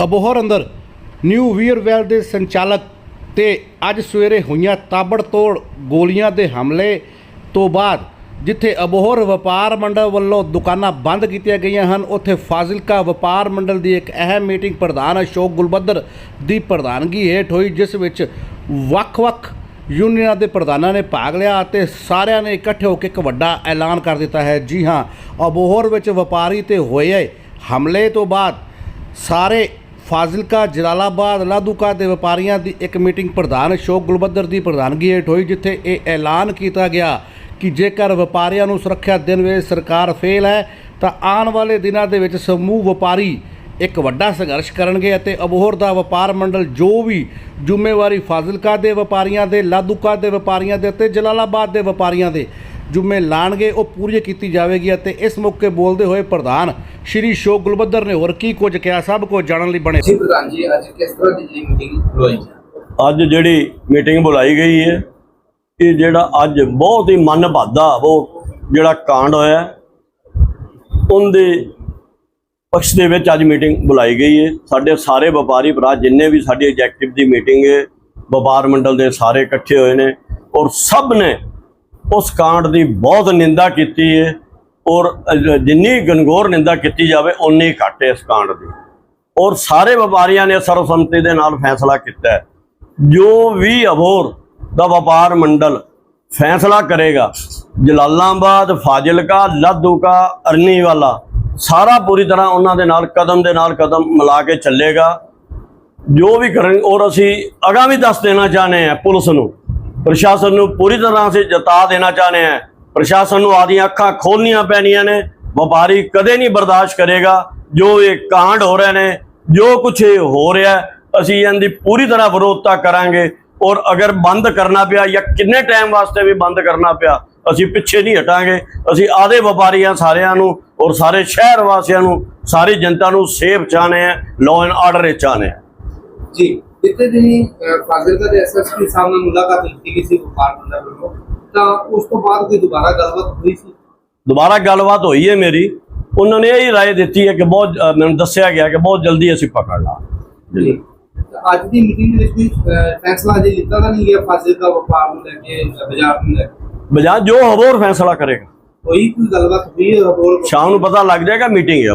ਅਬੋਹਰ ਅੰਦਰ ਨਿਊ ਵੀਅਰਵੈਲ ਦੇ ਸੰਚਾਲਕ ਤੇ ਅੱਜ ਸਵੇਰੇ ਹੋਈਆਂ ਤਾਬੜਤੋੜ ਗੋਲੀਆਂ ਦੇ ਹਮਲੇ ਤੋਂ ਬਾਅਦ ਜਿੱਥੇ ਅਬੋਹਰ ਵਪਾਰ ਮੰਡਲ ਵੱਲੋਂ ਦੁਕਾਨਾਂ ਬੰਦ ਕੀਤੀਆਂ ਗਈਆਂ ਹਨ, ਉੱਥੇ ਫਾਜ਼ਿਲਕਾ ਵਪਾਰ ਮੰਡਲ ਦੀ ਇੱਕ ਅਹਿਮ ਮੀਟਿੰਗ ਪ੍ਰਧਾਨ ਅਸ਼ੋਕ ਗੁਲਬੱਦਰ ਦੀ ਪ੍ਰਧਾਨਗੀ ਹੇਠ ਹੋਈ, ਜਿਸ ਵਿੱਚ ਵੱਖ-ਵੱਖ ਯੂਨੀਅਨਾਂ ਦੇ ਪ੍ਰਧਾਨਾਂ ਨੇ ਭਾਗ ਲਿਆ ਅਤੇ ਸਾਰਿਆਂ ਨੇ ਇਕੱਠੇ ਹੋ ਕੇ ਇੱਕ ਵੱਡਾ ਐਲਾਨ ਕਰ ਦਿੱਤਾ ਹੈ। ਜੀ ਹਾਂ, ਅਬੋਹਰ ਵਿੱਚ ਵਪਾਰੀ ਤੇ ਹੋਏ ਹਮਲੇ ਤੋਂ ਬਾਅਦ ਸਾਰੇ ਫਾਜ਼ਿਲਕਾ, ਜਲਾਲਾਬਾਦ ਲਾਧੂਕਾ ਦੇ ਵਪਾਰੀਆਂ ਦੀ ਇੱਕ ਮੀਟਿੰਗ ਪ੍ਰਧਾਨ ਅਸ਼ੋਕ ਗੁਲਬੱਦਰ ਦੀ ਪ੍ਰਧਾਨਗੀ ਹੇਠ ਹੋਈ, ਜਿੱਥੇ ਇਹ ਐਲਾਨ ਕੀਤਾ ਗਿਆ ਕਿ ਜੇਕਰ ਵਪਾਰੀਆਂ ਨੂੰ ਸੁਰੱਖਿਆ ਦੇਣ ਵਿੱਚ ਸਰਕਾਰ ਫੇਲ ਹੈ, ਤਾਂ ਆਉਣ ਵਾਲੇ ਦਿਨਾਂ ਦੇ ਵਿੱਚ ਸਮੂਹ ਵਪਾਰੀ ਇੱਕ ਵੱਡਾ ਸੰਘਰਸ਼ ਕਰਨਗੇ ਅਤੇ ਅਬੋਹਰ ਦਾ ਵਪਾਰ ਮੰਡਲ ਜੋ ਵੀ ਜ਼ਿੰਮੇਵਾਰੀ ਫਾਜ਼ਿਲਕਾ ਦੇ ਵਪਾਰੀਆਂ ਦੇ ਲਾਧੂਕਾ ਦੇ ਵਪਾਰੀਆਂ ਦੇ ਅਤੇ ਜਲਾਲਾਬਾਦ ਦੇ ਵਪਾਰੀਆਂ ਦੇ ਜੁਮੇ ਲਾਣਗੇ ਉਹ ਪੂਰੀ ਕੀਤੀ ਜਾਵੇਗੀ ਅਤੇ ਇਸ ਮੌਕੇ ਬੋਲਦੇ ਹੋਏ ਪ੍ਰਧਾਨ ਸ਼੍ਰੀ ਸ਼ੋਕ ਗੁਲਬੱਦਰ ਨੇ ਹੋਰ ਕੀ ਕੁਝ ਕਿਹਾ ਸਭ ਕੁਝ ਜਾਣਨ ਲਈ ਬਣੇ। ਜੀ ਪ੍ਰਧਾਨ ਜੀ ਅੱਜ ਕਿਸ ਤਰ੍ਹਾਂ ਦੀ ਜੀ ਮੀਟਿੰਗ ਹੋਈ ਅੱਜ ਜਿਹੜੀ ਮੀਟਿੰਗ ਬੁਲਾਈ ਗਈ ਹੈ ਇਹ ਜਿਹੜਾ ਅੱਜ ਬਹੁਤ ਹੀ ਮਨ ਭਾਦਾ ਉਹ ਜਿਹੜਾ ਕਾਂਡ ਹੋਇਆ ਉਹਦੇ ਪਕਸ਼ ਦੇ ਵਿੱਚ ਅੱਜ ਮੀਟਿੰਗ ਬੁਲਾਈ ਗਈ ਹੈ। ਸਾਡੇ ਸਾਰੇ ਵਪਾਰੀ ਭਰਾ ਜਿੰਨੇ ਵੀ ਸਾਡੀ ਐਗਜ਼ੈਕਟਿਵ ਦੀ ਮੀਟਿੰਗ ਹੈ ਵਪਾਰ ਮੰਡਲ ਦੇ ਸਾਰੇ ਇਕੱਠੇ ਹੋਏ ਨੇ ਔਰ ਸਭ ਨੇ ਉਸ ਕਾਂਡ ਦੀ ਬਹੁਤ ਨਿੰਦਾ ਕੀਤੀ ਹੈ ਔਰ ਜਿੰਨੀ ਗਨਗੋਰ ਨਿੰਦਾ ਕੀਤੀ ਜਾਵੇ ਉਨੀ ਘੱਟ ਹੈ ਇਸ ਕਾਂਡ ਦੀ। ਔਰ ਸਾਰੇ ਵਪਾਰੀਆਂ ਨੇ ਸਰਵਸੰਮਤੀ ਦੇ ਨਾਲ ਫੈਸਲਾ ਕੀਤਾ ਜੋ ਵੀ ਅਬੋਰ ਦਾ ਵਪਾਰ ਮੰਡਲ ਫੈਸਲਾ ਕਰੇਗਾ, ਜਲਾਲਾਬਾਦ, ਫਾਜ਼ਿਲਕਾ, ਲਾਦੂਕਾ, ਅਰਨੀਵਾਲਾ, ਸਾਰਾ ਪੂਰੀ ਤਰ੍ਹਾਂ ਉਹਨਾਂ ਦੇ ਨਾਲ, ਕਦਮ ਦੇ ਨਾਲ ਕਦਮ ਮਿਲਾ ਕੇ ਚੱਲੇਗਾ। ਜੋ ਵੀ ਕਰਨ, ਔਰ ਅਸੀਂ ਅਗਾਂਹ ਵੀ ਦੱਸ ਦੇਣਾ ਚਾਹੁੰਦੇ ਹਾਂ ਪੁਲਿਸ ਨੂੰ ਪ੍ਰਸ਼ਾਸਨ ਨੂੰ ਪੂਰੀ ਤਰ੍ਹਾਂ ਅਸੀਂ ਜਤਾ ਦੇਣਾ ਚਾਹੁੰਦੇ ਹਾਂ। ਪ੍ਰਸ਼ਾਸਨ ਨੂੰ ਆਦੀਆਂ ਅੱਖਾਂ ਖੋਲਣੀਆਂ ਪੈਣੀਆਂ ਨੇ। ਵਪਾਰੀ ਕਦੇ ਨਹੀਂ ਬਰਦਾਸ਼ਤ ਕਰੇਗਾ। ਜੋ ਇਹ ਕਾਂਡ ਹੋ ਰਹੇ ਨੇ, ਜੋ ਕੁਝ ਇਹ ਹੋ ਰਿਹਾ, ਅਸੀਂ ਇਹਨਾਂ ਦੀ ਪੂਰੀ ਤਰ੍ਹਾਂ ਵਿਰੋਧਤਾ ਕਰਾਂਗੇ। ਔਰ ਅਗਰ ਬੰਦ ਕਰਨਾ ਪਿਆ ਜਾਂ ਕਿੰਨੇ ਟਾਈਮ ਵਾਸਤੇ ਵੀ ਬੰਦ ਕਰਨਾ ਪਿਆ, ਅਸੀਂ ਪਿੱਛੇ ਨਹੀਂ ਹਟਾਂਗੇ। ਅਸੀਂ ਆਦੇ ਵਪਾਰੀਆਂ ਸਾਰਿਆਂ ਨੂੰ ਔਰ ਸਾਰੇ ਸ਼ਹਿਰ ਵਾਸੀਆਂ ਨੂੰ, ਸਾਰੀ ਜਨਤਾ ਨੂੰ ਸੇਫ ਚਾਹਨੇ ਆ ਲਾਅ ਐਂਡ ਆਰਡਰ ਚਾਹਨੇ ਆ ਜੀ। ਜਿੱਤੇ ਦਿਨੀ ਫਾਜ਼ਿਲਕਾ ਦੇ ਐਸਐਸਪੀ ਸਾਹਿਬ ਨਾਲ ਮੁਲਾਕਾਤ ਕੀਤੀ ਗਈ ਸੀ ਵਪਾਰ ਮੰਡਲ ਵੱਲੋਂ ਤਾਂ ਉਸ ਤੋਂ ਬਾਅਦ ਕੋਈ ਦੁਬਾਰਾ ਗੱਲਬਾਤ ਹੋਈ ਸੀ? ਦੁਬਾਰਾ ਗੱਲਬਾਤ ਹੋਈ ਹੈ ਮੇਰੀ। ਉਹਨਾਂ ਨੇ ਇਹ ਰਾਏ ਦਿੱਤੀ ਹੈ ਕਿ ਬਹੁਤ ਮੈਨੂੰ ਦੱਸਿਆ ਗਿਆ ਕਿ ਬਹੁਤ ਜਲਦੀ ਅਸੀਂ ਪਕੜ ਲਾਂਗੇ ਜੀ। ਅੱਜ ਦੀ ਮੀਟਿੰਗ ਦੇ ਵਿੱਚ ਕੋਈ ਫੈਸਲਾ ਅਜੇ ਲਿੱਤਾ ਤਾਂ ਨਹੀਂ ਗਿਆ ਫਾਜ਼ਿਲਕਾ ਵਪਾਰ ਨੂੰ ਲੈ ਕੇ ਬਾਜ਼ਾਰ ਨੂੰ ਲੈ ਕੇ? ਬਜਾ ਜੋ ਹਬੋਰ ਫੈਸਲਾ ਕਰੇਗਾ। ਕੋਈ ਕੋਈ ਗੱਲਬਾਤ ਹੋਈ ਹੋਰ? ਸ਼ਾਮ ਨੂੰ ਪਤਾ ਲੱਗ ਜਾਏਗਾ ਮੀਟਿੰਗ ਹੈ